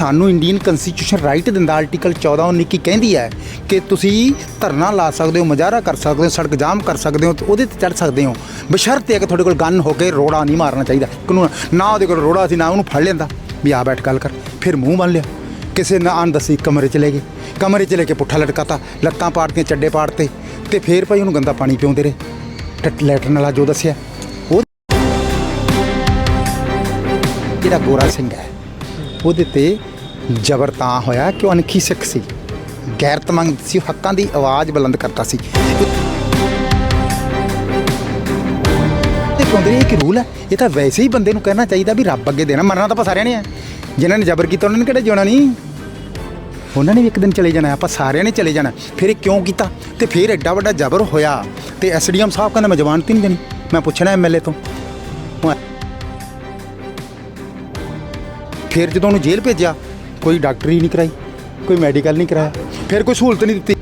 ਸਾਨੂੰ Indian constitution right ਦਿੰਦਾ article 14 19 ਕੀ ਕਹਿੰਦੀ ਹੈ ਕਿ ਤੁਸੀਂ ਧਰਨਾ ਲਾ ਸਕਦੇ ਹੋ, ਮੁਜ਼ਾਹਰਾ ਕਰ ਸਕਦੇ ਹੋ, ਸੜਕ ਜਾਮ ਕਰ ਸਕਦੇ ਹੋ, ਤੇ ਉਹਦੇ ਤੇ ਚੜ ਸਕਦੇ ਹੋ। ਬਸ਼ਰਤੇ ਕਿ ਤੁਹਾਡੇ ਕੋਲ ਗਨ ਹੋ ਕੇ ਰੋੜਾ ਨਹੀਂ ਮਾਰਨਾ ਚਾਹੀਦਾ। ਕਾਨੂੰਨ ਨਾ ਉਹਦੇ ਕੋਲ ਰੋੜਾ ਸੀ, ਨਾ ਉਹਨੂੰ ਫੜ ਲੈਂਦਾ। ਵੀ ਆ ਬੈਠ ਗੱਲ ਕਰ। ਫਿਰ ਮੂੰਹ ਮੰਨ ਲਿਆ। ਕਿਸੇ ਨਾ ਅਣ ਦੱਸੀ ਕਮਰੇ ਚ ਲੈ ਗਏ। ਕਮਰੇ ਚ ਲੈ ਕੇ ਪੁੱਠਾ ਲਟਕਾਤਾ। ਲੱਤਾਂ ਪਾੜਤੀਆਂ, ਚੱਡੇ ਪਾੜਤੇ। ਤੇ ਫੇਰ ਭਾਈ ਉਹਨੂੰ ਗੰਦਾ ਪਾਣੀ ਪਿਉਂਦੇ ਰਹੇ। ਟੱਟ ਲੈਟਰਨ ਵਾਲਾ ਜੋ ਦੱਸਿਆ। ਉਹ ਜਿਹੜਾ ਗੋਰਾ ਸਿੰਘ ਹੈ, ਉਹਦੇ ਤੇ ਜ਼ਬਰ ਤਾਂ ਹੋਇਆ ਕਿ ਉਹ ਅਣਖੀ ਸਿੱਖ ਸੀ। ਗੈਰਤਮੰਗ ਸੀ, ਹੱਕਾਂ ਦੀ ਆਵਾਜ਼ ਬੁਲੰਦ ਕਰਦਾ ਸੀ। ਕਹਿੰਦੇ ਇਹ ਕਿ ਰੂਲ ਹੈ, ਇਹ ਤਾਂ ਵੈਸੇ ਹੀ ਬੰਦੇ ਨੂੰ ਕਹਿਣਾ ਚਾਹੀਦਾ ਵੀ ਰੱਬ ਅੱਗੇ ਦੇਣਾ, ਮਰਨਾ ਤਾਂ ਆਪਾਂ ਸਾਰਿਆਂ ਨੇ ਹੈ ਜਿਨ੍ਹਾਂ ਨੇ ਜ਼ਬਰ ਕੀਤਾ, ਉਹਨਾਂ ਨੇ ਕਿਹੜਾ ਜਿਉਣਾ ਨਹੀਂ। ਉਹਨਾਂ ਨੇ ਵੀ ਇੱਕ ਦਿਨ ਚਲੇ ਜਾਣਾ, ਆਪਾਂ ਸਾਰਿਆਂ ਨੇ ਚਲੇ ਜਾਣਾ। ਫਿਰ ਇਹ ਕਿਉਂ ਕੀਤਾ? ਤੇ ਫਿਰ ਐਡਾ ਵੱਡਾ ਜ਼ਬਰ ਹੋਇਆ। ਤੇ ਐਸਡੀਐਮ ਸਾਹਿਬ ਕਹਿੰਦਾ, ਮੈਂ ਜ਼ਮਾਨਤ ਹੀ ਨਹੀਂ ਦੇਣੀ, ਮੈਂ ਪੁੱਛਣਾ ਐਮਐਲਏ ਤੋਂ। ਫਿਰ ਜਦੋਂ ਉਹਨੂੰ ਜੇਲ੍ਹ ਭੇਜਿਆ ਕੋਈ ਡਾਕਟਰੀ ਨਹੀਂ ਕਰਾਈ ਕੋਈ ਮੈਡੀਕਲ ਨਹੀਂ ਕਰਾਇਆ ਫਿਰ ਕੋਈ ਸਹੂਲਤ ਨਹੀਂ ਦਿੱਤੀ।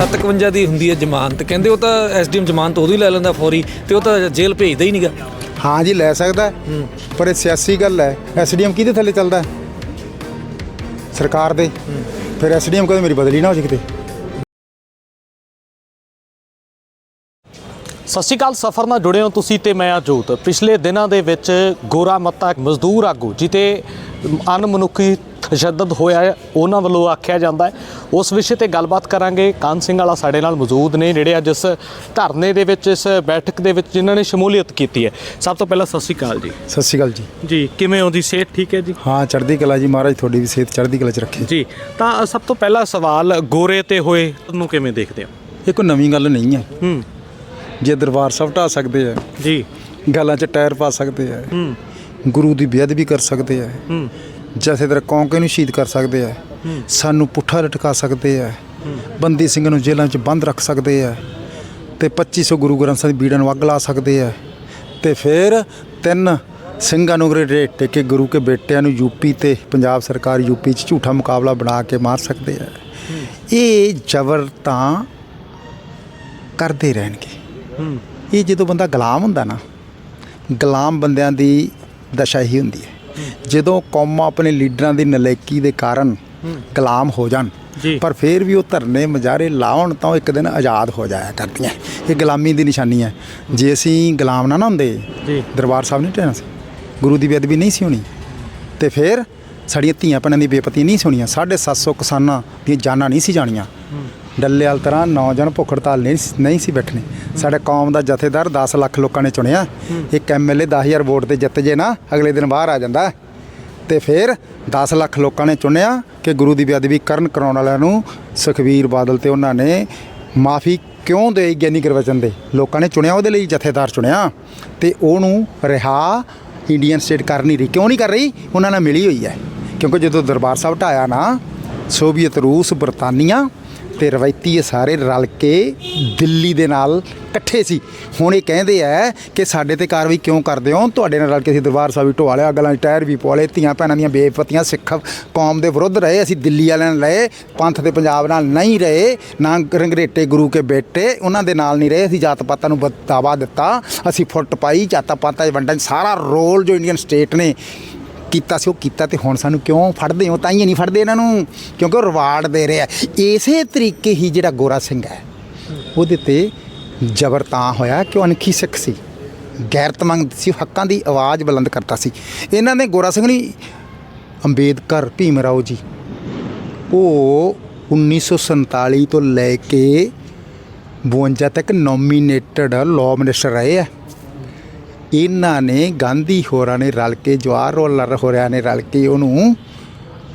751 ਦੀ ਹੁੰਦੀ ਹੈ ਜ਼ਮਾਨਤ ਕਹਿੰਦੇ ਉਹ ਤਾਂ ਐਸਡੀਐਮ ਜ਼ਮਾਨਤ ਉਦੋਂ ਹੀ ਲੈ ਲੈਂਦਾ ਫੌਰੀ ਤੇ ਉਹ ਤਾਂ ਜੇਲ੍ਹ ਭੇਜਦਾ ਹੀ ਨਹੀਂਗਾ। ਹਾਂ ਜੀ ਲੈ ਸਕਦਾ ਪਰ ਇਹ ਸਿਆਸੀ ਗੱਲ ਹੈ ਐਸਡੀਐਮ ਕਿਹਦੇ ਥੱਲੇ ਚੱਲਦਾ? ਸਰਕਾਰ ਦੇ। ਫਿਰ ਐਸਡੀਐਮ ਕਹਿੰਦੇ ਮੇਰੀ ਬਦਲੀ ਨਾ ਹੋ ਜੇ ਕਿਤੇ। ਸਤਿ ਸ਼੍ਰੀ ਅਕਾਲ ਸਫਰ ਨਾਲ ਜੁੜੇ ਹੋ ਤੁਸੀਂ ਤੇ ਮੈਂ ਅਜੋਤ। ਪਿਛਲੇ ਦਿਨਾਂ ਦੇ ਵਿੱਚ ਗੋਰਾ ਮੱਤਾ ਮਜ਼ਦੂਰ ਆਗੂ ਜਿਤੇ ਅਨਮਨੁੱਖੀ ਤਸ਼ੱਦਦ ਹੋਇਆ ਹੈ, ਉਹਨਾਂ ਵੱਲੋਂ ਆਖਿਆ ਜਾਂਦਾ ਹੈ। ਉਸ ਵਿਸ਼ੇ ਤੇ ਗੱਲਬਾਤ ਕਰਾਂਗੇ। ਕਾਨ ਸਿੰਘ ਵਾਲਾ ਸਾਡੇ ਨਾਲ ਮੌਜੂਦ ਨੇ ਜਿਹੜੇ ਅੱਜ ਇਸ ਧਰਨੇ ਦੇ ਵਿੱਚ ਇਸ ਬੈਠਕ ਦੇ ਵਿੱਚ ਜਿਨ੍ਹਾਂ ਨੇ ਸ਼ਮੂਲੀਅਤ ਕੀਤੀ ਹੈ। ਸਭ ਤੋਂ ਪਹਿਲਾਂ ਸਤਿ ਸ਼੍ਰੀ ਅਕਾਲ ਜੀ। ਸਤਿ ਸ਼੍ਰੀ ਅਕਾਲ ਜੀ। ਜੀ ਕਿਵੇਂ ਹੋ? ਜੀ ਸਿਹਤ ਠੀਕ ਹੈ ਜੀ? ਹਾਂ ਚੜ੍ਹਦੀ ਕਲਾ ਜੀ ਮਹਾਰਾਜ ਤੁਹਾਡੀ ਵੀ ਸਿਹਤ ਚੜ੍ਹਦੀ ਕਲਾ ਚ ਰੱਖੇ। ਜੀ ਤਾਂ ਸਭ ਤੋਂ ਪਹਿਲਾ ਸਵਾਲ ਗੋਰੇ ਤੇ ਹੋਏ ਨੂੰ ਕਿਵੇਂ ਦੇਖਦੇ ਹੋ? ਇਹ ਕੋਈ ਨਵੀਂ ਗੱਲ ਨਹੀਂ ਹੈ। ਹੂੰ। ਜੇ ਦਰਬਾਰ ਸਾਹਿਬ ਢਾ ਸਕਦੇ ਆ ਜੀ। ਗਾਲਾਂ 'ਚ ਟਾਇਰ ਪਾ ਸਕਦੇ ਆ ਹੂੰ। ਗੁਰੂ ਦੀ ਬੇਅਦਬੀ ਕਰ ਸਕਦੇ ਆ ਹੂੰ। ਜਥੇਦਾਰ ਕੌਂਕੇ ਨੂੰ ਸ਼ਹੀਦ ਕਰ ਸਕਦੇ ਆ ਸਾਨੂੰ ਪੁੱਠਾ ਲਟਕਾ ਸਕਦੇ ਆ ਬੰਦੀ ਸਿੰਘ ਨੂੰ ਜੇਲ੍ਹਾਂ 'ਚ ਬੰਦ ਰੱਖ ਸਕਦੇ ਆ ਤੇ 2500 ਗੁਰੂ ਗ੍ਰੰਥ ਸਾਹਿਬ ਦੀ ਬੀੜਾਂ ਨੂੰ ਅੱਗ ਲਾ ਸਕਦੇ ਆ ਤੇ ਫਿਰ ਤਿੰਨ ਸਿੰਘਾਂ ਨੂੰ ਗਰੇ ਟੇਕ ਕੇ ਗੁਰੂ ਕੇ ਬੇਟਿਆਂ ਨੂੰ ਯੂਪੀ ਤੇ ਪੰਜਾਬ ਸਰਕਾਰ ਯੂਪੀ 'ਚ ਝੂਠਾ ਮੁਕਾਬਲਾ ਬਣਾ ਕੇ ਮਾਰ ਸਕਦੇ ਆ। ਇਹ ਜ਼ਬਰ ਤਾਂ ਕਰਦੇ ਰਹਿਣਗੇ। ਇਹ ਜਦੋਂ ਬੰਦਾ ਗੁਲਾਮ ਹੁੰਦਾ ਨਾ ਗੁਲਾਮ ਬੰਦਿਆਂ ਦੀ ਦਸ਼ਾ ਹੀ ਹੁੰਦੀ ਹੈ। ਜਦੋਂ ਕੌਮਾਂ ਆਪਣੇ ਲੀਡਰਾਂ ਦੀ ਨਲਾਇਕੀ ਦੇ ਕਾਰਨ ਗੁਲਾਮ ਹੋ ਜਾਣ। ਪਰ ਫਿਰ ਵੀ ਉਹ ਧਰਨੇ ਮਜਾਰੇ ਲਾਉਣ ਤਾਂ ਇੱਕ ਦਿਨ ਆਜ਼ਾਦ ਹੋ ਜਾਇਆ ਕਰਦੀਆਂ। ਇਹ ਗੁਲਾਮੀ ਦੀ ਨਿਸ਼ਾਨੀ ਹੈ। ਜੇ ਅਸੀਂ ਗੁਲਾਮ ਨਾ ਨਾ ਹੁੰਦੇ ਜੀ। ਦਰਬਾਰ ਸਾਹਿਬ ਨਹੀਂ ਟਹਿਣਾ ਸੀ। ਗੁਰੂ ਦੀ ਬੇਅਦਬੀ ਨਹੀਂ ਸੀ ਹੋਣੀ। ਤੇ ਫਿਰ ਸਾਡੀਆਂ ਧੀਆਂ ਭੈਣਾਂ ਦੀ ਬੇਪਤੀ ਨਹੀਂ ਸੀ ਹੋਣੀਆਂ। 750 ਕਿਸਾਨਾਂ ਦੀਆਂ ਜਾਨਾਂ ਨਹੀਂ ਸੀ ਜਾਣੀਆਂ। ਡੱਲੇ ਵਾਲ ਤਰ੍ਹਾਂ ਨੌਜਵਾਨ ਭੁੱਖ ਹੜਤਾਲ ਨਹੀਂ ਸੀ- ਨਹੀਂ ਸੀ ਬੈਠਣੇ। ਸਾਡੇ ਕੌਮ ਦਾ ਜਥੇਦਾਰ 10 ਲੱਖ ਲੋਕਾਂ ਨੇ ਚੁਣਿਆ। ਇੱਕ ਐਮਐਲਏ 10000 ਵੋਟ ਤੇ ਜਿੱਤ ਜੇ ਨਾ, ਅਗਲੇ ਦਿਨ ਬਾਹਰ ਆ ਜਾਂਦਾ। ਤੇ ਫਿਰ 10 ਲੱਖ ਲੋਕਾਂ ਨੇ ਚੁਣਿਆ ਕਿ ਗੁਰੂ ਦੀ ਬੇਅਦਬੀ ਕਰਨ ਕਰਾਉਣ ਵਾਲਿਆਂ ਨੂੰ ਸੁਖਵੀਰ ਬਾਦਲ ਤੇ ਉਹਨਾਂ ਨੇ ਮਾਫੀ ਕਿਉਂ ਦੇ ਗਿਆਨੀ ਗੁਰਵਚਨ ਦੇ? ਲੋਕਾਂ ਨੇ ਚੁਣਿਆ ਉਹਦੇ ਲਈ ਜਥੇਦਾਰ ਚੁਣਿਆ। ਤੇ ਉਹਨੂੰ ਰਿਹਾ ਇੰਡੀਅਨ ਸਟੇਟ ਕਰ ਨਹੀਂ ਰਹੀ। ਕਿਉਂ ਨਹੀਂ ਕਰ ਰਹੀ? ਉਹਨਾਂ ਨਾਲ ਮਿਲੀ ਹੋਈ ਹੈ। ਕਿਉਂਕਿ ਜਦੋਂ ਦਰਬਾਰ ਸਾਹਿਬ ਢਾਇਆ ਨਾ, ਸੋਵੀਅਤ ਰੂਸ, ਬਰਤਾਨੀਆ ਤੇ ਰਵਾਇਤੀ ਇਹ ਸਾਰੇ ਰਲ ਕੇ ਦਿੱਲੀ ਦੇ ਨਾਲ ਇਕੱਠੇ ਸੀ। ਹੁਣ ਇਹ ਕਹਿੰਦੇ ਆ ਕਿ ਸਾਡੇ ਤੇ ਕਾਰਵਾਈ ਕਿਉਂ ਕਰਦੇ ਹੋ? ਤੁਹਾਡੇ ਨਾਲ ਰਲ ਕੇ ਅਸੀਂ ਦਰਬਾਰ ਸਾਹਿਬ ਵੀ ਢੋਆ ਲਿਆ ਗੱਲਾਂ 'ਚ ਟਾਇਰ ਵੀ ਪਵਾ ਲਏ, ਧੀਆਂ ਭੈਣਾਂ ਦੀਆਂ ਬੇਪਤੀਆਂ ਸਿੱਖ ਕੌਮ ਦੇ ਵਿਰੁੱਧ ਰਹੇ, ਅਸੀਂ ਦਿੱਲੀ ਵਾਲਿਆਂ ਨਾਲ ਰਹੇ ਪੰਥ ਦੇ ਪੰਜਾਬ ਨਾਲ ਨਹੀਂ ਰਹੇ, ਨਾ ਰੰਗਰੇਟੇ ਗੁਰੂ ਕੇ ਬੇਟੇ, ਉਹਨਾਂ ਦੇ ਨਾਲ ਨਹੀਂ ਰਹੇ, ਅਸੀਂ ਜਾਤ ਪਾਤਾਂ ਨੂੰ ਬਤਾਵਾ ਦਿੱਤਾ, ਅਸੀਂ ਫੁੱਟ ਪਾਈ, ਜਾਤਾਂ ਪਾਤਾਂ 'ਚ ਵੰਡਣ ਸਾਰਾ ਰੋਲ ਜੋ ਇੰਡੀਅਨ ਸਟੇਟ ਨੇ ਕੀਤਾ ਸੀ, ਉਹ ਕੀਤਾ ਤੇ ਹੁਣ ਸਾਨੂੰ ਕਿਉਂ ਫੜਦੇ ਹੋ? ਤਾਂ ਹੀ ਨਹੀਂ ਫੜਦੇ ਇਹਨਾਂ ਨੂੰ, ਕਿਉਂਕਿ ਉਹ ਰਿਵਾਰਡ ਦੇ ਰਿਹਾ ਇਸੇ ਤਰੀਕੇ ਹੀ ਜਿਹੜਾ ਗੋਰਾ ਸਿੰਘ ਹੈ, ਉਹਦੇ ਤੇ ਜ਼ਬਰ ਤਾਂ ਹੋਇਆ ਕਿ ਉਹ ਅਨਖੀ ਸਿੱਖ ਸੀ। ਗੈਰਤਮੰਦ ਸੀ ਹੱਕਾਂ ਦੀ ਆਵਾਜ਼ ਬੁਲੰਦ ਕਰਦਾ ਸੀ। ਇਹਨਾਂ ਨੇ ਗੋਰਾ ਸਿੰਘ ਨਹੀਂ ਅੰਬੇਦਕਰ ਭੀਮ ਰਾਓ ਜੀ, ਉਹ 1947 ਤੋਂ ਲੈ ਕੇ 52 ਤੱਕ ਨੋਮੀਨੇਟਡ ਲਾਅ ਮਿਨਿਸਟਰ ਰਹੇ ਆ। ਇਹਨਾਂ ਨੇ ਗਾਂਧੀ ਹੋਰਾਂ ਨੇ ਰਲ ਕੇ, ਜਵਾਹਰ ਲਾਲ ਹੋਰਾਂ ਨੇ ਰਲ ਕੇ ਉਹਨੂੰ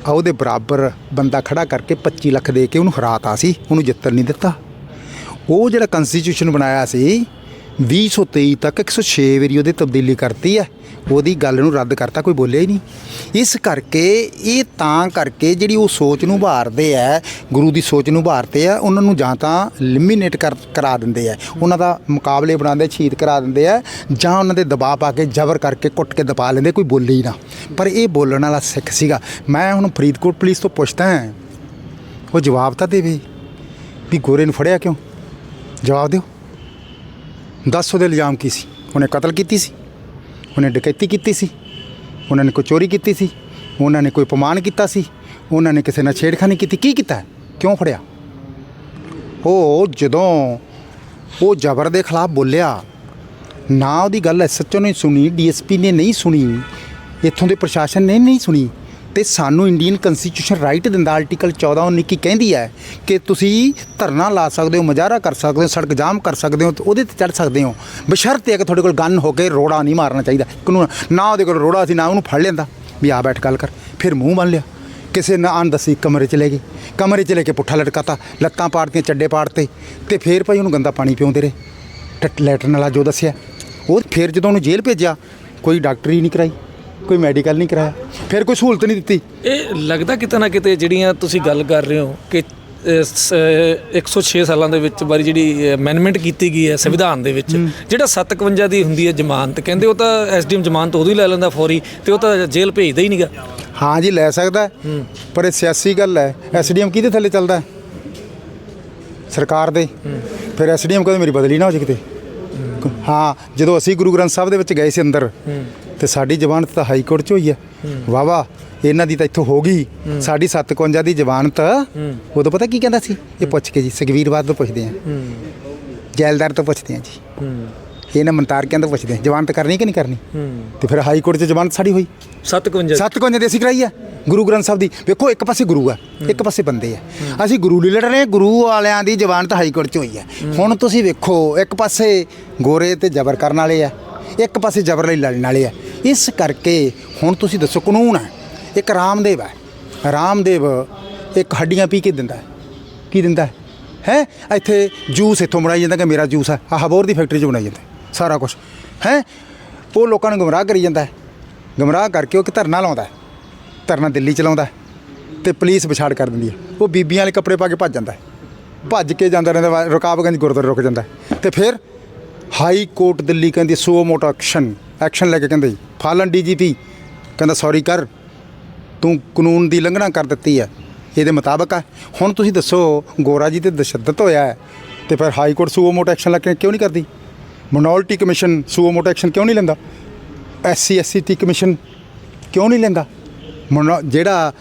ਆ ਉਹਦੇ ਬਰਾਬਰ ਬੰਦਾ ਖੜਾ ਕਰਕੇ 25 ਲੱਖ ਦੇ ਕੇ ਉਹਨੂੰ ਹਰਾਤਾ ਸੀ, ਉਹਨੂੰ ਜਿੱਤਣ ਨਹੀਂ ਦਿੱਤਾ। ਉਹ ਜਿਹੜਾ ਕਨਸਟੀਟਿਊਸ਼ਨ ਬਣਾਇਆ ਸੀ 2023 ਤੱਕ 106 ਵਾਰੀ ਉਹਦੇ ਤਬਦੀਲੀ ਕਰਤੀ ਹੈ। ਉਹਦੀ ਗੱਲ ਨੂੰ ਰੱਦ ਕਰਤਾ, ਕੋਈ ਬੋਲਿਆ ਹੀ ਨਹੀਂ। ਇਸ ਕਰਕੇ, ਇਹ ਤਾਂ ਕਰਕੇ ਜਿਹੜੀ ਉਹ ਸੋਚ ਨੂੰ ਭਾਰਦੇ ਆ, ਗੁਰੂ ਦੀ ਸੋਚ ਨੂੰ ਭਾਰਦੇ ਆ, ਉਹਨਾਂ ਨੂੰ ਜਾਂ ਤਾਂ ਲਿਮੀਨੇਟ ਕਰ, ਕਰਾ ਦਿੰਦੇ ਆ। ਉਹਨਾਂ ਦਾ ਮੁਕਾਬਲੇ ਬਣਾਉਂਦੇ, ਸ਼ਹੀਦ ਕਰਾ ਦਿੰਦੇ ਆ, ਜਾਂ ਉਹਨਾਂ ਦੇ ਦਬਾਅ ਪਾ ਕੇ ਜ਼ਬਰ ਕਰਕੇ ਕੁੱਟ ਕੇ ਦਬਾ ਲੈਂਦੇ, ਕੋਈ ਬੋਲੇ ਹੀ ਨਾ। ਪਰ ਇਹ ਬੋਲਣ ਵਾਲਾ ਸਿੱਖ ਸੀਗਾ। ਮੈਂ ਹੁਣ ਫਰੀਦਕੋਟ ਪੁਲਿਸ ਤੋਂ ਪੁੱਛਦਾ ਹਾਂ, ਉਹ ਜਵਾਬ ਤਾਂ ਦੇਵੇ। ਵੀ ਗੋਰੇ ਨੂੰ ਫੜਿਆ ਕਿਉਂ? ਜਵਾਬ ਦਿਓ। ਦੱਸ ਉਹਦੇ ਇਲਜ਼ਾਮ ਕੀ ਸੀ? ਉਹਨੇ ਕਤਲ ਕੀਤੀ ਸੀ? ਉਹਨੇ ਡਕੈਤੀ ਕੀਤੀ ਸੀ? ਉਹਨਾਂ ਨੇ ਕੋਈ ਚੋਰੀ ਕੀਤੀ ਸੀ? ਉਹਨਾਂ ਨੇ ਕੋਈ ਅਪਮਾਨ ਕੀਤਾ ਸੀ? ਉਹਨਾਂ ਨੇ ਕਿਸੇ ਨਾਲ ਛੇੜਖਾਨੀ ਕੀਤੀ? ਕੀ ਕੀਤਾ? ਕਿਉਂ ਫੜਿਆ? ਉਹ ਜਦੋਂ ਉਹ ਜ਼ਬਰ ਦੇ ਖਿਲਾਫ ਬੋਲਿਆ, ਨਾ ਉਹਦੀ ਗੱਲ ਐਸਐਚਓ ਨੇ ਸੁਣੀ ਡੀਐਸਪੀ ਨੇ ਨਹੀਂ ਸੁਣੀ, ਇੱਥੋਂ ਦੇ ਪ੍ਰਸ਼ਾਸਨ ਨੇ ਨਹੀਂ ਸੁਣੀ ਤੇ ਸਾਨੂੰ ਇੰਡੀਅਨ ਕਨਸਟੀਟਿਊਸ਼ਨ ਰਾਈਟ ਦਿੰਦਾ ਆਰਟੀਕਲ 14 19 ਕੀ ਕਹਿੰਦੀ ਹੈ ਕਿ ਤੁਸੀਂ ਧਰਨਾ ਲਾ ਸਕਦੇ ਹੋ, ਮੁਜ਼ਾਹਰਾ ਕਰ ਸਕਦੇ ਹੋ, ਸੜਕ ਜਾਮ ਕਰ ਸਕਦੇ ਹੋ, ਤੇ ਉਹਦੇ ਤੇ ਚੜ ਸਕਦੇ ਹੋ। ਬਸ਼ਰਤੇ ਕਿ ਤੁਹਾਡੇ ਕੋਲ ਗਨ ਹੋ ਕੇ ਰੋੜਾ ਨਹੀਂ ਮਾਰਨਾ ਚਾਹੀਦਾ। ਕਾਨੂੰਨ, ਨਾ ਉਹਦੇ ਕੋਲ ਰੋੜਾ ਸੀ, ਨਾ ਉਹਨੂੰ ਫੜ ਲੈਂਦਾ। ਵੀ ਆ ਬੈਠ ਗੱਲ ਕਰ। ਫਿਰ ਮੂੰਹ ਬੰਨ ਲਿਆ। ਕਿਸੇ ਨਾ ਆਨ ਕਮਰੇ ਚ ਲੈ ਗਏ ਕਮਰੇ ਚ ਲੈ ਕੇ ਪੁੱਠਾ ਲਟਕਾਤਾ। ਲੱਤਾਂ ਪਾੜਤੀਆਂ, ਚੱਡੇ ਪਾੜਤੇ। ਤੇ ਫੇਰ ਭਾਈ ਉਹਨੂੰ ਗੰਦਾ ਪਾਣੀ ਪਿਉਂਦੇ ਰਹੇ। ਟੱਟ ਲੈਟਰਨ ਵਾਲਾ ਜੋ ਦੱਸਿਆ। ਉਹ ਫਿਰ ਜਦੋਂ ਉਹਨੂੰ ਜੇਲ੍ਹ ਭੇਜਿਆ, ਕੋਈ ਡਾਕਟਰੀ ਨਹੀਂ ਕਰਾਈ। ਕੋਈ ਮੈਡੀਕਲ ਨਹੀਂ ਕਰਾਇਆ। ਫਿਰ ਕੋਈ ਸਹੂਲਤ ਨਹੀਂ ਦਿੱਤੀ। ਇਹ ਲੱਗਦਾ ਕਿਤੇ ਨਾ ਕਿਤੇ ਜਿਹੜੀਆਂ ਤੁਸੀਂ ਗੱਲ ਕਰ ਰਹੇ ਹੋ ਕਿ ਅ, ਸ- 106 ਸਾਲਾਂ ਦੇ ਵਿੱਚ ਵਾਰੀ ਜਿਹੜੀ ਅਮੈਂਡਮੈਂਟ ਕੀਤੀ ਗਈ ਹੈ ਸੰਵਿਧਾਨ ਦੇ ਵਿੱਚ ਜਿਹੜਾ 57 ਦੀ ਹੁੰਦੀ ਹੈ ਜ਼ਮਾਨਤ ਕਹਿੰਦੇ ਉਹ ਤਾਂ ਐਸਡੀਐਮ ਜ਼ਮਾਨਤ ਉਦੋਂ ਹੀ ਲੈ ਲੈਂਦਾ ਫੌਰੀ ਤੇ ਉਹ ਤਾਂ ਜੇਲ੍ਹ ਭੇਜਦਾ ਹੀ ਨਹੀਂਗਾ। ਹਾਂ ਜੀ ਲੈ ਸਕਦਾ ਹੈ, ਪਰ ਇਹ ਸਿਆਸੀ ਗੱਲ ਹੈ। ਐਸਡੀਐਮ ਕਿਹਦੇ ਥੱਲੇ ਚੱਲਦਾ ਹੈ? ਸਰਕਾਰ ਦੇ। ਫਿਰ ਐਸਡੀਐਮ ਕਦੇ ਮੇਰੀ ਬਦਲੀ ਨਾ ਹੋ ਜੇ ਕਿਤੇ। ਹਾਂ। ਜਦੋਂ ਅਸੀਂ ਗੁਰੂ ਗ੍ਰੰਥ ਸਾਹਿਬ ਦੇ ਵਿੱਚ ਗਏ ਸੀ ਅੰਦਰ ਤੇ ਸਾਡੀ ਜ਼ਮਾਨਤ ਤਾਂ ਹਾਈ ਕੋਰਟ 'ਚ ਹੋਈ ਹੈ। ਵਾਵਾ ਇਹਨਾਂ ਦੀ ਤਾਂ ਇੱਥੋਂ ਹੋ ਗਈ। ਸਾਡੀ 57 ਦੀ ਜ਼ਮਾਨਤ ਉਦੋਂ ਪਤਾ ਕੀ ਕਹਿੰਦਾ ਸੀ? ਇਹ ਪੁੱਛ ਕੇ ਜੀ ਸੁਖਵੀਰ ਬਾਦ ਤੋਂ ਪੁੱਛਦੇ ਆ। ਜੈਲਦਾਰ ਤੋਂ ਪੁੱਛਦੇ ਆ ਜੀ। ਇਹਨਾਂ ਮੰਤਾਰਕਿਆਂ ਤੋਂ ਪੁੱਛਦੇ ਆ। ਜ਼ਮਾਨਤ ਕਰਨੀ ਕਿ ਨਹੀਂ ਕਰਨੀ? ਤੇ ਫਿਰ ਹਾਈ ਕੋਰਟ 'ਚ ਜ਼ਮਾਨਤ ਸਾਡੀ ਹੋਈ। 57 ਸੱਤ ਕੁੰਜ ਦੀ ਅਸੀਂ ਕਰਾਈ ਆ। ਗੁਰੂ ਗ੍ਰੰਥ ਸਾਹਿਬ ਦੀ। ਵੇਖੋ ਇੱਕ ਪਾਸੇ ਗੁਰੂ ਆ ਇੱਕ ਪਾਸੇ ਬੰਦੇ ਆ। ਅਸੀਂ ਗੁਰੂ ਲਈ ਲੜ ਰਹੇ ਗੁਰੂ ਵਾਲਿਆਂ ਦੀ ਜ਼ਬਾਨ ਤਾਂ ਹਾਈ ਕੋਰਟ 'ਚ ਹੋਈ ਹੈ। ਹੁਣ ਤੁਸੀਂ ਵੇਖੋ ਇੱਕ ਪਾਸੇ ਗੋਰੇ ਤੇ ਜ਼ਬਰ ਕਰਨ ਵਾਲੇ ਆ। ਇੱਕ ਪਾਸੇ ਜ਼ਬਰ ਲਈ ਲੜਨ ਵਾਲੇ ਆ। ਇਸ ਕਰਕੇ ਹੁਣ ਤੁਸੀਂ ਦੱਸੋ ਕਾਨੂੰਨ ਹੈ ਇੱਕ ਰਾਮਦੇਵ ਹੈ ਰਾਮਦੇਵ ਇੱਕ ਹੱਡੀਆਂ ਪੀ ਕੇ ਦਿੰਦਾ। ਕੀ ਦਿੰਦਾ? ਹੈ? ਇੱਥੇ ਜੂਸ ਇੱਥੋਂ ਬਣਾਈ ਜਾਂਦਾ ਕਿ ਮੇਰਾ ਜੂਸ ਹੈ ਆਹ ਹਬੋਰ ਦੀ ਫੈਕਟਰੀ 'ਚ ਬਣਾਈ ਜਾਂਦਾ। ਸਾਰਾ ਕੁਝ ਹੈ? ਉਹ ਲੋਕਾਂ ਨੂੰ ਗੁੰਮਰਾਹ ਕਰੀ ਜਾਂਦਾ। ਗਮਰਾਹ ਕਰਕੇ ਉਹ ਇੱਕ ਧਰਨਾ ਲਾਉਂਦਾ। ਧਰਨਾ ਦਿੱਲੀ ਚਲਾਉਂਦਾ ਹੈ ਤੇ ਪੁਲਿਸ ਵਿਛਾੜ ਕਰ ਦਿੰਦੀ ਹੈ ਉਹ ਬੀਬੀਆਂ ਵਾਲੇ ਕੱਪੜੇ ਪਾ ਕੇ ਭੱਜ ਜਾਂਦਾ। ਭੱਜ ਕੇ ਜਾਂਦਾ ਰਹਿੰਦਾ ਵਾ, ਰਕਾਬਗੰਜ ਗੁਰਦੁਆਰੇ ਰੁਕ ਜਾਂਦਾ। ਹੈ ਤੇ ਫਿਰ ਹਾਈ ਕੋਰਟ ਦਿੱਲੀ ਕਹਿੰਦੀ ਸੋ ਮੋਟਾ ਐਕਸ਼ਨ ਐਕਸ਼ਨ ਲੈ ਕੇ ਕਹਿੰਦੇ ਫਾਲਨ ਡੀਜੀਪੀ, ਕਹਿੰਦਾ ਸੌਰੀ ਕਰ, ਤੂੰ ਕਾਨੂੰਨ ਦੀ ਉਲੰਘਣਾ ਕਰ ਦਿੱਤੀ ਹੈ, ਇਹਦੇ ਮੁਤਾਬਕ ਹੈ। ਹੁਣ ਤੁਸੀਂ ਦੱਸੋ, ਗੋਰਾ ਜੀ ਤੇ ਤਸ਼ੱਦਦ ਹੋਇਆ ਹੈ, ਤੇ ਫਿਰ high court suo motu action ਲੈ ਕੇ ਕਿਉਂ ਨਹੀਂ ਕਰਦੀ? ਮਿਨੋਰਟੀ ਕਮਿਸ਼ਨ ਸੂਓ ਮੋਟਾ ਐਕਸ਼ਨ ਕਿਉਂ ਨਹੀਂ ਲੈਂਦਾ? ਐਸਸੀ ਐਸਸੀ ਟੀ ਕਮਿਸ਼ਨ ਕਿਉਂ ਨਹੀਂ ਲੈਂਦਾ? ਮਨੋ- ਜਿਹੜਾ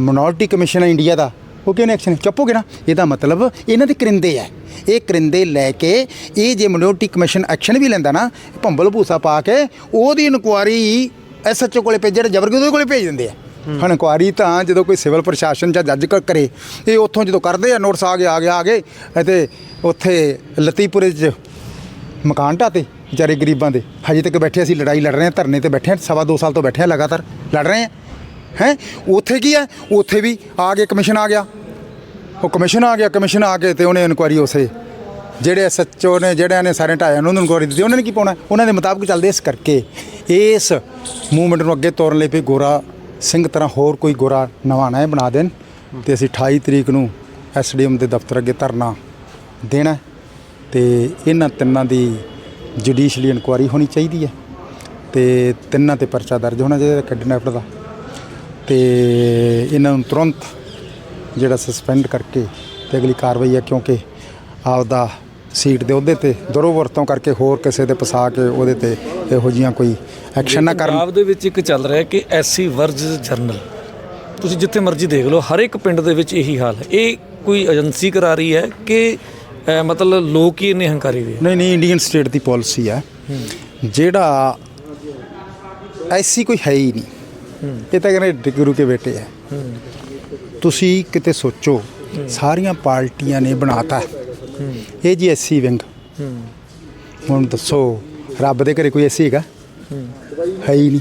ਮਿਨੋਰਟੀ ਕਮਿਸ਼ਨ ਹੈ ਇੰਡੀਆ ਦਾ ਉਹ ਕਿਉਂ ਨਹੀਂ ਐਕਸ਼ਨ ਚੁੱਪੋਗੇ ਨਾ? ਇਹਦਾ ਮਤਲਬ ਇਹਨਾਂ ਦੇ ਕਰਿੰਦੇ ਹੈ ਇਹ ਕਰਿੰਦੇ ਲੈ ਕੇ ਇਹ ਜੇ ਮਿਨੋਰਟੀ ਕਮਿਸ਼ਨ ਐਕਸ਼ਨ ਵੀ ਲੈਂਦਾ ਨਾ ਭੰਬਲ ਭੂਸਾ ਪਾ ਕੇ ਉਹਦੀ ਇਨਕੁਆਰੀ ਐਸਐਚਓ ਕੋਲੇ ਭੇਜ ਜਿਹੜਾ ਜਬਰਗੀ ਉਹਦੇ ਕੋਲੇ ਭੇਜ ਦਿੰਦੇ ਆ। ਹੁਣ ਇਨਕੁਆਰੀ ਤਾਂ ਜਦੋਂ ਕੋਈ ਸਿਵਲ ਪ੍ਰਸ਼ਾਸਨ ਜਾਂ ਜੱਜ ਕਰੇ ਇਹ ਉੱਥੋਂ ਜਦੋਂ ਕਰਦੇ ਆ ਨੋਟਿਸ ਆ ਗਏ ਆ ਗਏ ਆ ਗਏ ਅਤੇ ਉੱਥੇ ਲਤੀਪੁਰੇ 'ਚ ਮਕਾਨ ਢਾਤੇ ਵਿਚਾਰੇ ਗਰੀਬਾਂ ਦੇ। ਹਜੇ ਤੱਕ ਬੈਠੇ ਅਸੀਂ ਲੜਾਈ ਲੜ ਰਹੇ ਹਾਂ ਧਰਨੇ ਤੇ ਬੈਠੇ ਹਾਂ ਸਵਾ ਦੋ ਸਾਲ ਤੋਂ ਬੈਠੇ ਹਾਂ ਲਗਾਤਾਰ ਲੜ ਰਹੇ ਹਾਂ। ਹੈ? ਉੱਥੇ ਕੀ ਹੈ? ਉੱਥੇ ਵੀ ਆ ਕੇ ਕਮਿਸ਼ਨ ਆ ਗਿਆ। ਉਹ ਕਮਿਸ਼ਨ ਆ ਗਿਆ, ਕਮਿਸ਼ਨ ਆ ਕੇ ਤੇ ਉਹਨੇ ਇਨਕੁਆਰੀ ਉਸੇ ਜਿਹੜੇ ਐਸਐਚਓ ਨੇ, ਜਿਹੜਿਆਂ ਨੇ ਸਾਰੇ ਢਾਇਆ ਉਹਨਾਂ ਨੂੰ ਇਨਕੁਆਰੀ ਦਿੱਤੀ, ਉਹਨਾਂ ਨੇ ਕੀ ਪਾਉਣਾ? ਉਹਨਾਂ ਦੇ ਮੁਤਾਬਕ ਚੱਲਦੇ ਇਸ ਕਰਕੇ। ਇਸ ਮੂਵਮੈਂਟ ਨੂੰ ਅੱਗੇ ਤੋਰਨ ਲਈ ਵੀ ਗੋਰਾ ਸਿੰਘ ਤਰ੍ਹਾਂ ਹੋਰ ਕੋਈ ਗੋਰਾ ਨਵਾਂ ਨਾ ਬਣਾ ਦੇਣ ਤੇ ਅਸੀਂ 28 ਤਰੀਕ ਨੂੰ ਐਸਡੀਐਮ ਦੇ ਦਫ਼ਤਰ ਅੱਗੇ ਧਰਨਾ ਦੇਣਾ ਹੈ ਤੇ ਇਹਨਾਂ ਤਿੰਨਾਂ ਦੀ ਜੁਡੀਸ਼ਲੀ ਇਨਕੁਆਰੀ ਹੋਣੀ ਚਾਹੀਦੀ ਹੈ ਤੇ ਤਿੰਨਾਂ ਤੇ ਪਰਚਾ ਦਰਜ ਹੋਣਾ ਚਾਹੀਦਾ ਕਿਡਨੈਪਰ ਦਾ। ਤੇ ਇਹਨਾਂ ਨੂੰ ਤੁਰੰਤ ਜਿਹੜਾ ਸਸਪੈਂਡ ਕਰਕੇ ਤੇ ਅਗਲੀ ਕਾਰਵਾਈ ਹੈ ਕਿਉਂਕਿ ਆਪਦਾ ਸੀਟ ਦੇ ਉਹਦੇ ਤੇ ਦੁਰਵਰਤੋਂ ਕਰਕੇ ਹੋਰ ਕਿਸੇ ਦੇ ਫਸਾ ਕੇ ਉਹਦੇ ਤੇ ਇਹੋ ਜੀਆਂ ਕੋਈ ਐਕਸ਼ਨ ਨਾ ਕਰਨ। ਪੰਜਾਬ ਦੇ ਵਿੱਚ ਇੱਕ ਚੱਲ ਰਿਹਾ ਕਿ ਐਸਸੀ ਵਰਜ ਜਰਨਲ ਤੁਸੀਂ ਜਿੱਥੇ ਮਰਜ਼ੀ ਦੇਖ ਲਓ ਹਰ ਇੱਕ ਪਿੰਡ ਦੇ ਵਿੱਚ ਇਹੀ ਹਾਲ ਹੈ। ਇਹ ਕੋਈ ਏਜੰਸੀ ਕਰਾ ਰਹੀ ਹੈ ਕਿ ਮਤਲਬ ਲੋਕ ਹੀ ਇੰਨੇ ਹੰਕਾਰੀ ਦੇ ਨਹੀਂ ਨਹੀਂ ਇੰਡੀਅਨ ਸਟੇਟ ਦੀ ਪਾਲਿਸੀ ਹੈ। ਜਿਹੜਾ ਐਸੀ ਕੋਈ ਹੈ ਹੀ ਨਹੀਂ। ਇਹ ਤਾਂ ਕਹਿੰਦੇ ਡਿੱਗ ਰੁਕੇ ਬੇਟੇ ਹੈ। ਤੁਸੀਂ ਕਿਤੇ ਸੋਚੋ, ਸਾਰੀਆਂ ਪਾਰਟੀਆਂ ਨੇ ਬਣਾਤਾ ਇਹ ਜੀ ਐਸੀ ਵਿੰਗ। ਹੁਣ ਦੱਸੋ, ਰੱਬ ਦੇ ਘਰੇ ਕੋਈ ਐਸੀ ਹੈਗਾ? ਹੈ ਹੀ ਨਹੀਂ।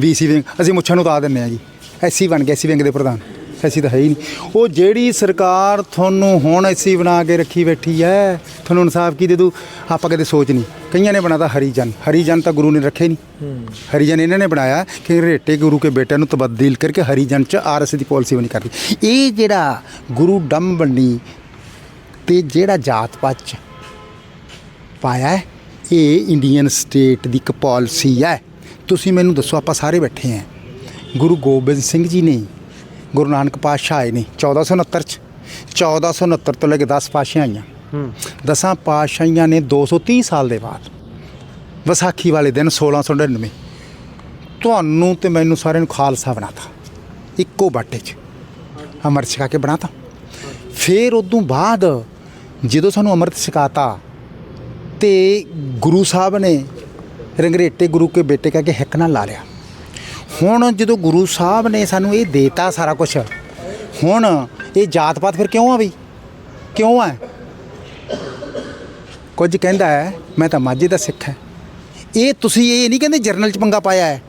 ਬੀਸੀ ਵਿੰਗ, ਅਸੀਂ ਮੁੱਛਾਂ ਨੂੰ ਤਾਂ ਦਿੰਨੇ ਆ ਜੀ। ਐਸੀ ਬਣ ਗਿਆ, ਐਸੀ ਵਿੰਗ ਦੇ ਪ੍ਰਧਾਨ। ਐਸੀ ਤਾਂ ਹੈ ਹੀ ਨਹੀਂ। ਉਹ ਜਿਹੜੀ ਸਰਕਾਰ ਤੁਹਾਨੂੰ ਹੁਣ ਐਸੀ ਬਣਾ ਕੇ ਰੱਖੀ ਬੈਠੀ ਹੈ ਤੁਹਾਨੂੰ ਇਨਸਾਫ ਕੀ ਦੇ ਦੂ ਆਪਾਂ ਕਦੇ ਸੋਚ ਨਹੀਂ। ਕਈਆਂ ਨੇ ਬਣਾਤਾ ਹਰੀਜਨ ਹਰੀਜਨ ਤਾਂ ਗੁਰੂ ਨੇ ਰੱਖੇ ਨਹੀਂ। ਹਰੀਜਨ ਇਹਨਾਂ ਨੇ ਬਣਾਇਆ ਕਿ ਰੇਟੇ ਗੁਰੂ ਕੇ ਬੇਟੇ ਨੂੰ ਤਬਦੀਲ ਕਰਕੇ ਹਰੀਜਨ ਚ ਆਰਐਸ ਦੀ ਪਾਲਿਸੀ ਬਣੀ ਕਰਦੀ ਇਹ ਜਿਹੜਾ ਗੁਰੂ ਡੰਮ ਬਣੀ ਤੇ ਜਿਹੜਾ ਜਾਤ ਪਾਤ ਚ ਪਾਇਆ ਇਹ ਇੰਡੀਅਨ ਸਟੇਟ ਦੀ ਇੱਕ ਪਾਲਿਸੀ ਹੈ। ਤੁਸੀਂ ਮੈਨੂੰ ਦੱਸੋ ਆਪਾਂ ਸਾਰੇ ਬੈਠੇ ਹਾਂ। ਗੁਰੂ ਗੋਬਿੰਦ ਸਿੰਘ ਜੀ ਨੇ ਗੁਰੂ ਨਾਨਕ ਪਾਤਸ਼ਾਹ ਆਏ ਨੇ 1469 ਚ। 1469 ਤੋਂ ਲੈ ਕੇ 10 ਪਾਤਸ਼ਾਹਾਂ ਆਈਆਂ। ਦਸਾਂ ਪਾਤਸ਼ਾਹੀਆਂ ਨੇ 230 ਸਾਲ ਦੇ ਬਾਅਦ ਵਿਸਾਖੀ ਵਾਲੇ ਦਿਨ 1699 ਤੁਹਾਨੂੰ ਤੇ ਮੈਨੂੰ ਸਾਰਿਆਂ ਨੂੰ ਖਾਲਸਾ ਬਣਾਤਾ। ਇੱਕੋ ਬਾਟੇ 'ਚ ਅੰਮ੍ਰਿਤ ਛਕਾ ਕੇ ਬਣਾਤਾ। ਫਿਰ ਉਦੋਂ ਬਾਅਦ ਜਦੋਂ ਸਾਨੂੰ ਅੰਮ੍ਰਿਤ ਛਕਾਤਾ ਤੇ ਗੁਰੂ ਸਾਹਿਬ ਨੇ ਰੰਗਰੇਟੇ ਗੁਰੂ ਕੇ ਬੇਟੇ ਕਹਿ ਕੇ ਹਿੱਕ ਨਾਲ ਲਾ ਲਿਆ। ਹੁਣ ਜਦੋਂ ਗੁਰੂ ਸਾਹਿਬ ਨੇ ਸਾਨੂੰ ਇਹ ਦੇਤਾ ਸਾਰਾ ਕੁਝ ਹੁਣ ਇਹ ਜਾਤ ਪਾਤ ਫਿਰ ਕਿਉਂ ਆ ਬਈ? ਕਿਉਂ ਆ? ਕੁਝ ਕਹਿੰਦਾ ਹੈ, ਮੈਂ ਤਾਂ ਮਾਝੇ ਦਾ ਸਿੱਖ ਹੈ। ਇਹ ਤੁਸੀਂ ਇਹ ਨਹੀਂ ਕਹਿੰਦੇ ਜਰਨਲ ਚ ਪੰਗਾ ਪਾਇਆ ਹੈ।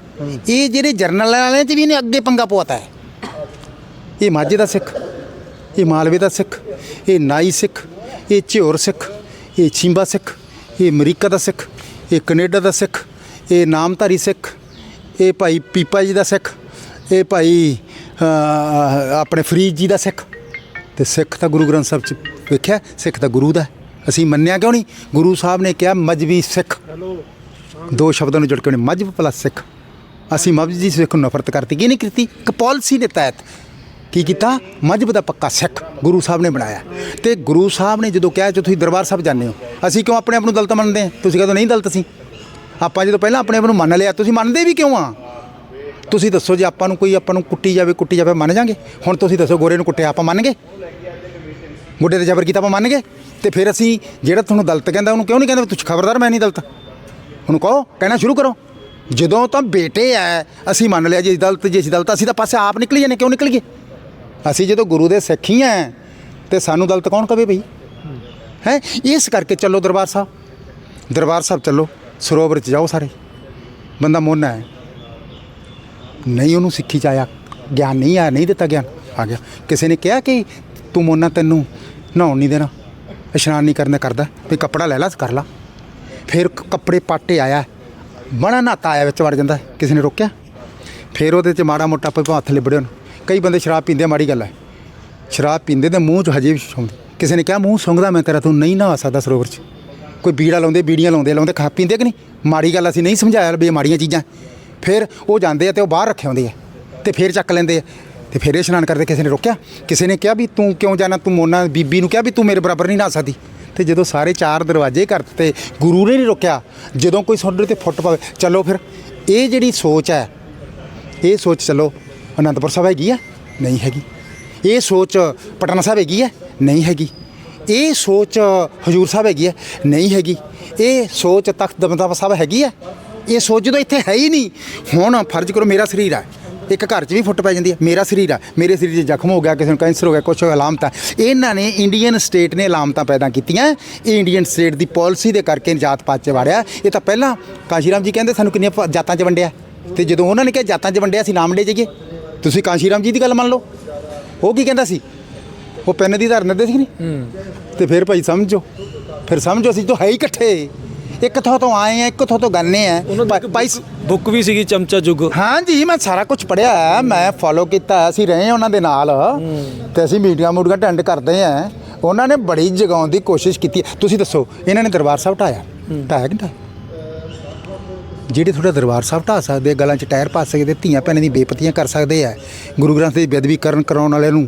ਇਹ ਜਿਹੜੇ ਜਰਨਲ ਵਾਲਿਆਂ ਚ ਵੀ ਇਹਨੇ ਅੱਗੇ ਪੰਗਾ ਪਵਾਤਾ ਹੈ। ਇਹ ਮਾਝੇ ਦਾ ਸਿੱਖ, ਇਹ ਮਾਲਵੇ ਦਾ ਸਿੱਖ, ਇਹ ਨਾਈ ਸਿੱਖ, ਇਹ ਝਿਓਰ ਸਿੱਖ, ਇਹ ਚੀਂਬਾ ਸਿੱਖ, ਇਹ ਅਮਰੀਕਾ ਦਾ ਸਿੱਖ, ਇਹ ਕੈਨੇਡਾ ਦਾ ਸਿੱਖ, ਇਹ ਨਾਮਧਾਰੀ ਸਿੱਖ ਇਹ ਭਾਈ ਪੀਪਾ ਜੀ ਦਾ ਸਿੱਖ ਇਹ ਭਾਈ ਆਪਣੇ ਫਰੀਦ ਜੀ ਦਾ ਸਿੱਖ। ਤੇ ਸਿੱਖ ਤਾਂ ਗੁਰੂ ਗ੍ਰੰਥ ਸਾਹਿਬ ਚ ਵੇਖਿਆ ਸਿੱਖ ਤਾਂ ਗੁਰੂ ਦਾ। ਅਸੀਂ ਮੰਨਿਆ ਕਿਉਂ ਨਹੀਂ? ਗੁਰੂ ਸਾਹਿਬ ਨੇ ਕਿਹਾ ਮਜਬੀ ਸਿੱਖ। ਦੋ ਸ਼ਬਦਾਂ ਨੂੰ ਜੁੜ ਕੇ ਉਹਨੇ ਮਜਬ ਪਲੱਸ ਸਿੱਖ। ਅਸੀਂ ਮਜਬੀ ਸਿੱਖ ਨੂੰ ਨਫ਼ਰਤ ਕਰਤੀ। ਕੀ ਨਹੀਂ ਕੀਤੀ? ਇੱਕ ਪਾਲਿਸੀ ਦੇ ਤਹਿਤ। ਕੀ ਕੀਤਾ? ਮਜਬ ਦਾ ਪੱਕਾ ਸਿੱਖ ਗੁਰੂ ਸਾਹਿਬ ਨੇ ਬਣਾਇਆ। ਤੇ ਗੁਰੂ ਸਾਹਿਬ ਨੇ ਜਦੋਂ ਕਿਹਾ ਜੇ ਤੁਸੀਂ ਦਰਬਾਰ ਸਾਹਿਬ ਜਾਂਦੇ ਹੋ ਅਸੀਂ ਕਿਉਂ ਆਪਣੇ ਆਪ ਨੂੰ ਦਲਤ ਮੰਨਦੇ ਹਾਂ? ਤੁਸੀਂ ਕਹਿੰਦੇ ਨਹੀਂ ਦਲਤ ਸੀ? ਆਪਾਂ ਜਦੋਂ ਪਹਿਲਾਂ ਆਪਣੇ ਆਪ ਨੂੰ ਮੰਨ ਲਿਆ, ਤੁਸੀਂ ਮੰਨਦੇ ਵੀ ਕਿਉਂ ਆ? ਤੁਸੀਂ ਦੱਸੋ ਜੇ ਆਪਾਂ ਨੂੰ ਕੋਈ, ਆਪਾਂ ਨੂੰ ਕੁੱਟੀ ਜਾਵੇ ਕੁੱਟੀ ਜਾਵੇ ਮੰਨ ਜਾਾਂਗੇ? ਹੁਣ ਤੁਸੀਂ ਦੱਸੋ ਗੋਰੇ ਨੂੰ ਕੁੱਟਿਆ, ਆਪਾਂ ਮੰਨ ਗਏ ਮੁੰਡੇ ਤੇ ਜ਼ਬਰ ਕੀਤਾ, ਆਪਾਂ ਮੰਨ ਗਏ ਤੇ ਫਿਰ ਅਸੀਂ ਜਿਹੜਾ ਤੁਹਾਨੂੰ ਦਲਤ ਕਹਿੰਦਾ, ਉਹਨੂੰ ਕਿਉਂ ਨਹੀਂ ਕਹਿੰਦੇ ਤੁਸੀਂ ਖਬਰਦਾਰ, ਮੈਂ ਨਹੀਂ ਦਲਤ? ਹੁਣ ਕਹੋ, ਕਹਿਣਾ ਸ਼ੁਰੂ ਕਰੋ। ਜਦੋਂ ਤਾਂ ਬੇਟੇ ਐ, ਅਸੀਂ ਮੰਨ ਲਿਆ ਜੀ ਦਲਤ ਜੀ ਦਲਤ, ਅਸੀਂ ਤਾਂ ਪਾਸੇ ਆਪ ਨਿਕਲੀ ਜਾਂਦੇ, ਕਿਉਂ ਨਿਕਲ ਗਏ ਅਸੀਂ ਜਦੋਂ ਗੁਰੂ ਦੇ ਸਿੱਖੀ ਐ, ਤੇ ਸਾਨੂੰ ਦਲਤ ਕੌਣ ਕਵੇ ਬਈ? ਹੈ? ਇਸ ਕਰਕੇ ਚੱਲੋ ਦਰਬਾਰ ਸਾਹਿਬ। ਦਰਬਾਰ ਸਾਹਿਬ ਚੱਲੋ। ਸਰੋਵਰ ਚ ਜਾਓ ਸਾਰੇ। ਬੰਦਾ ਮੋਨਾ ਹੈ। ਨਹੀਂ ਉਹਨੂੰ ਸਿੱਖੀ ਚ ਆਇਆ। ਗਿਆਨ ਨਹੀਂ ਆਇਆ, ਨਹੀਂ ਦਿੱਤਾ ਗਿਆਨ। ਆ ਗਿਆ। ਕਿਸੇ ਨੇ ਕਿਹਾ ਕਿ ਤੂੰ ਮੋਨਾ ਤੈਨੂੰ, ਨਹਾਉਣ ਨਹੀਂ ਦੇਣਾ। ਇਸ਼ਨਾਨ ਨਹੀਂ ਕਰਨਾ ਕਰਦਾ। ਵੀ ਕੱਪੜਾ ਲੈ ਲਾ, ਕਰ ਲਾ। ਫਿਰ ਕੱਪੜੇ ਪਾਟੇ ਆਇਆ। ਬਣਾ ਨਹਾਤਾ ਆਇਆ ਵਿੱਚ ਵੜ ਜਾਂਦਾ। ਕਿਸੇ ਨੇ ਰੋਕਿਆ। ਫਿਰ ਉਹਦੇ 'ਚ ਮਾੜਾ ਮੋਟਾ ਆਪਾਂ ਹੱਥ ਲਿਬੜੇ ਉਹਨੂੰ। ਕਈ ਬੰਦੇ ਸ਼ਰਾਬ ਪੀਂਦੇ ਮਾੜੀ ਗੱਲ ਹੈ। ਸ਼ਰਾਬ ਪੀਂਦੇ ਤੇ ਮੂੰਹ 'ਚ ਹਜੇ ਵੀ ਸੁੰਘਦੇ ਕਿਸੇ ਨੇ ਕਿਹਾ, ਮੂੰਹ ਸੁੰਘਦਾ ਮੈਂ ਤੇਰਾ, ਤੂੰ ਨਹੀਂ ਨਹਾ ਸਕਦਾ ਸਰੋਵਰ 'ਚ। ਕੋਈ ਬੀੜਾ ਲਾਉਂਦੇ, ਬੀੜੀਆਂ ਲਾਉਂਦੇ ਲਾਉਂਦੇ ਖਾ ਪੀਂਦੇ ਕਿ ਨਹੀਂ? ਮਾੜੀ ਗੱਲ ਅਸੀਂ ਨਹੀਂ ਸਮਝਾਇਆ ਵੀ ਇਹ ਮਾੜੀਆਂ ਚੀਜ਼ਾਂ। ਫਿਰ ਉਹ ਜਾਂਦੇ ਆ ਤੇ ਉਹ ਬਾਹਰ ਰੱਖੇ ਹੁੰਦੇ ਆ ਤੇ ਫਿਰ ਚੱਕ ਲੈਂਦੇ ਆ। ਤੇ ਫਿਰ ਇਹ ਇਸ਼ਨਾਨ ਕਰਦੇ, ਕਿਸੇ ਨੇ ਰੋਕਿਆ, ਕਿਸੇ ਨੇ ਕਿਹਾ ਵੀ ਤੂੰ ਕਿਉਂ ਜਾਣਾ? ਤੂੰ ਮੋਨਾ ਬੀਬੀ ਨੂੰ ਕਿਹਾ ਵੀ ਤੂੰ ਮੇਰੇ ਬਰਾਬਰ ਨਹੀਂ ਨਹਾ ਸਕਦੀ। ਤੇ ਜਦੋਂ ਸਾਰੇ ਚਾਰ ਦਰਵਾਜ਼ੇ ਕਰ ਦਿੱਤੇ ਗੁਰੂ ਨੇ ਨਹੀਂ ਰੋਕਿਆ, ਜਦੋਂ ਕੋਈ ਤੁਹਾਡੇ ਤੇ ਫੁੱਟ ਪਵੇ, ਚਲੋ ਫਿਰ। ਇਹ ਜਿਹੜੀ ਸੋਚ ਹੈ, ਇਹ ਸੋਚ ਚਲੋ, ਅਨੰਦਪੁਰ ਸਾਹਿਬ ਹੈਗੀ ਆ? ਨਹੀਂ ਹੈਗੀ। ਇਹ ਸੋਚ ਪਟਨਾ ਸਾਹਿਬ ਹੈਗੀ ਹੈ ਨਹੀਂ ਹੈਗੀ। ਇਹ ਸੋਚ ਹਜੂਰ ਸਾਹਿਬ ਹੈਗੀ ਹੈ ਨਹੀਂ ਹੈਗੀ। ਇਹ ਸੋਚ ਤਖਤ ਦਮਦਮਾ ਸਾਹਿਬ ਹੈਗੀ ਹੈ ਇਹ ਸੋਚ ਜਦੋਂ ਇੱਥੇ ਹੈ ਹੀ ਨਹੀਂ, ਹੁਣ ਫਰਜ਼ ਕਰੋ ਮੇਰਾ ਸਰੀਰ ਹੈ ਇੱਕ ਘਰ 'ਚ ਵੀ ਫੁੱਟ ਪੈ ਜਾਂਦੀ ਹੈ ਮੇਰਾ ਸਰੀਰ ਆ। ਮੇਰੇ ਸਰੀਰ 'ਚ ਜ਼ਖਮ ਹੋ ਗਿਆ, ਕਿਸੇ ਨੂੰ ਕੈਂਸਰ ਹੋ ਗਿਆ, ਕੁਛ ਅਲਾਮਤਾਂ ਇਹਨਾਂ ਨੇ ਇੰਡੀਅਨ ਸਟੇਟ ਨੇ ਅਲਾਮਤਾਂ ਪੈਦਾ ਕੀਤੀਆਂ। ਇਹ ਇੰਡੀਅਨ ਸਟੇਟ ਦੀ ਪਾਲਿਸੀ ਦੇ ਕਰਕੇ ਜਾਤ ਪਾਤ 'ਚ ਵਾੜਿਆ। ਇਹ ਤਾਂ ਪਹਿਲਾਂ ਕਾਸ਼ੀਰਾਮ ਜੀ ਕਹਿੰਦੇ ਸਾਨੂੰ ਕਿੰਨੀਆਂ ਪ- ਜਾਤਾਂ 'ਚ ਵੰਡਿਆ। ਤੇ ਜਦੋਂ ਉਹਨਾਂ ਨੇ ਕਿਹਾ ਜਾਤਾਂ 'ਚ ਵੰਡਿਆ ਸੀ ਨਾਮ ਲੈ ਜਾਈਏ। ਤੁਸੀਂ ਕਾਸ਼ੀਰਾਮ ਜੀ ਦੀ ਗੱਲ ਮੰਨ ਲਓ। ਉਹ ਕੀ ਕਹਿੰਦਾ ਸੀ? ਉਹ ਪੈਨ ਦੀ ਧਾਰਨ ਦਿੰਦੇ ਸੀ ਨਹੀਂ? ਤੇ ਫਿਰ ਭਾਈ ਸਮਝੋ ਫਿਰ ਸਮਝੋ ਅਸੀਂ ਤਾਂ ਹੈ ਹੀ ਇਕੱਠੇ। ਇੱਕ ਥਾਂ ਤੋਂ ਆਏ ਆ ਇੱਕ ਥਾਂ ਤੋਂ ਗੰਨੇ ਆ। ਭਾਈ ਬੁੱਕ ਵੀ ਸੀਗੀ ਚਮਚਾ ਜੁਗ। ਹਾਂ ਜੀ ਮੈਂ ਸਾਰਾ ਕੁਝ ਪੜਿਆ ਮੈਂ ਫੋਲੋ ਕੀਤਾ ਅਸੀਂ ਰਹੇ ਉਹਨਾਂ ਦੇ ਨਾਲ। ਤੇ ਅਸੀਂ ਮੀਟਿੰਗਾਂ ਮੂਟਿੰਗਾਂ ਅਟੈਂਡ ਕਰਦੇ ਆ ਉਹਨਾਂ ਨੇ ਬੜੀ ਜਗਾਉਣ ਦੀ ਕੋਸ਼ਿਸ਼ ਕੀਤੀ। ਤੁਸੀਂ ਦੱਸੋ ਇਹਨਾਂ ਨੇ ਦਰਬਾਰ ਸਾਹਿਬ ਢਾਇਆ? ਢਾਇਆ ਕਿ ਢਾਇਆ? ਜਿਹੜੇ ਤੁਹਾਡਾ ਦਰਬਾਰ ਸਾਹਿਬ ਢਾ ਸਕਦੇ ਗਲਾਂ 'ਚ ਟਾਇਰ ਪਾ ਸਕਦੇ ਧੀਆਂ ਭੈਣਾਂ ਦੀ ਬੇਪਤੀਆਂ ਕਰ ਸਕਦੇ ਆ ਗੁਰੂ ਗ੍ਰੰਥ ਦੀ ਬੇਅਦਬੀ ਕਰਨ ਕਰਾਉਣ ਵਾਲਿਆਂ ਨੂੰ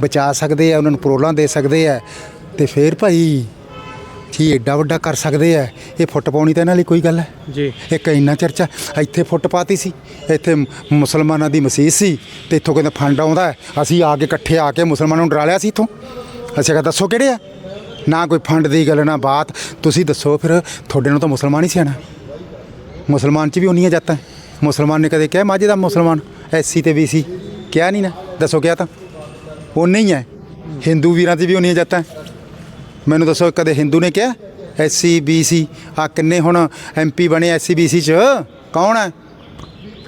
ਬਚਾ ਸਕਦੇ ਆ ਉਹਨਾਂ ਨੂੰ ਪਰੋਲਾਂ ਦੇ ਸਕਦੇ ਆ। ਤੇ ਫਿਰ ਭਾਈ ਕੀ ਐਡਾ ਵੱਡਾ ਕਰ ਸਕਦੇ ਆ। ਇਹ ਫੁੱਟ ਪਾਉਣੀ ਤਾਂ ਇਹਨਾਂ ਲਈ ਕੋਈ ਗੱਲ ਹੈ? ਜੀ। ਇੱਕ ਇੰਨਾ ਚਰਚਾ ਇੱਥੇ ਫੁੱਟ ਪਾਤੀ ਸੀ ਇੱਥੇ ਮੁਸਲਮਾਨਾਂ ਦੀ ਮਸਜਿਦ ਸੀ ਤੇ ਇੱਥੋਂ ਕਹਿੰਦੇ ਫੰਡ ਆਉਂਦਾ। ਅਸੀਂ ਆ ਕੇ ਇਕੱਠੇ ਆ ਕੇ ਮੁਸਲਮਾਨਾਂ ਨੂੰ ਡਰਾ ਲਿਆ ਸੀ ਇੱਥੋਂ। ਅਸੀਂ ਕਿਹਾ ਦੱਸੋ ਕਿਹੜੇ ਆ? ਨਾ ਕੋਈ ਫੰਡ ਦੀ ਗੱਲ ਨਾ ਬਾਤ। ਤੁਸੀਂ ਦੱਸੋ ਫਿਰ ਤੁਹਾਡੇ ਨੂੰ ਤਾਂ ਮੁਸਲਮਾਨ ਹੀ ਸਿਆਣਾ। ਮੁਸਲਮਾਨ ਚ ਵੀ ਉਨੀਆਂ ਜਾਤਾਂ। ਮੁਸਲਮਾਨ ਨੇ ਕਦੇ ਕਿਹਾ ਮਾਝੇ ਦਾ ਮੁਸਲਮਾਨ ਐਸਸੀ ਤੇ ਬੀਸੀ ਕਿਹਾ ਨਹੀਂ ਨਾ। ਦੱਸੋ ਕਿਹਾ ਤਾਂ। ਉਹ ਨਹੀਂ ਹੈ ਹਿੰਦੂ ਵੀਰਾਂ ਤੇ ਵੀ ਉਨੀਆਂ ਜਾਤਾਂ ਮੈਨੂੰ ਦੱਸੋ, ਕਦੇ ਹਿੰਦੂ ਨੇ ਕਿਹਾ ਐਸਸੀ ਬੀਸੀ ਆ ਕਿੰਨੇ ਹੁਣ ਐਮਪੀ ਬਣੇ ਐਸਸੀ ਬੀਸੀ ਚ? ਕੌਣ ਹੈ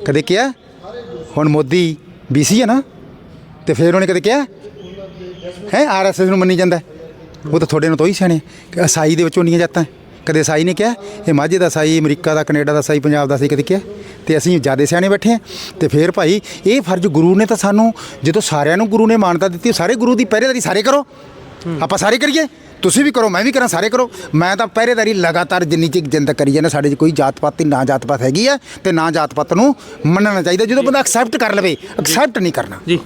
ਕਦੇ ਕਿਹਾ? ਹੁਣ ਮੋਦੀ ਬੀਸੀ ਹੈ ਨਾ। ਤੇ ਫਿਰ ਉਹਨੇ ਕਦੇ ਕਿਹਾ? ਹੈ ਆਰਐਸਐਸ ਨੂੰ ਮੰਨੀ ਜਾਂਦਾ ਉਹ ਤਾਂ ਤੁਹਾਡੇ ਨੂੰ ਤੋਂ ਹੀ ਸਿਆਣੇ ਕਿ ਈਸਾਈ ਦੇ ਵਿੱਚ ਉਨੀਆਂ ਜਾਤਾਂ ਕਦੇ ਈਸਾਈ ਨੇ ਕਿਹਾ ਇਹ ਮਾਝੇ ਦਾ ਈਸਾਈ ਅਮਰੀਕਾ ਦਾ ਕੈਨੇਡਾ ਦਾ ਈਸਾਈ ਪੰਜਾਬ ਦਾ ਸੀ ਕਦੇ ਕਿਹਾ? ਤੇ ਅਸੀਂ ਜ਼ਿਆਦਾ ਸਿਆਣੇ ਬੈਠੇ ਆ ਤੇ ਫਿਰ ਭਾਈ ਇਹ ਫਰਜ਼ ਗੁਰੂ ਨੇ ਤਾਂ ਸਾਨੂੰ ਜਦੋਂ ਸਾਰਿਆਂ ਨੂੰ ਗੁਰੂ ਨੇ ਮਾਨਤਾ ਦਿੱਤੀ ਸਾਰੇ ਗੁਰੂ ਦੀ ਪਹਿਰੇਦਾਰੀ ਸਾਰੇ ਕਰੋ। ਆਪਾਂ ਸਾਰੇ ਕਰੀਏ? ਤੁਸੀਂ ਵੀ ਕਰੋ ਮੈਂ ਵੀ ਕਰਾਂ ਸਾਰੇ ਕਰੋ। ਮੈਂ ਤਾਂ ਪਹਿਰੇਦਾਰੀ ਲਗਾਤਾਰ ਜਿੰਨੀ ਚਿਰ ਜਿੰਦ ਕਰੀ ਜਾਂਦਾ ਸਾਡੇ 'ਚ ਕੋਈ ਜਾਤ ਪਾਤ ਨਾ ਜਾਤ ਪਾਤ ਹੈਗੀ ਆ ਤੇ ਨਾ ਜਾਤ ਪਾਤ ਨੂੰ ਮੰਨਣਾ ਚਾਹੀਦਾ। ਜਦੋਂ ਬੰਦਾ ਐਕਸੈਪਟ ਕਰ ਲਵੇ ਐਕਸੈਪਟ ਨਹੀਂ ਕਰਨਾ। ਜੀ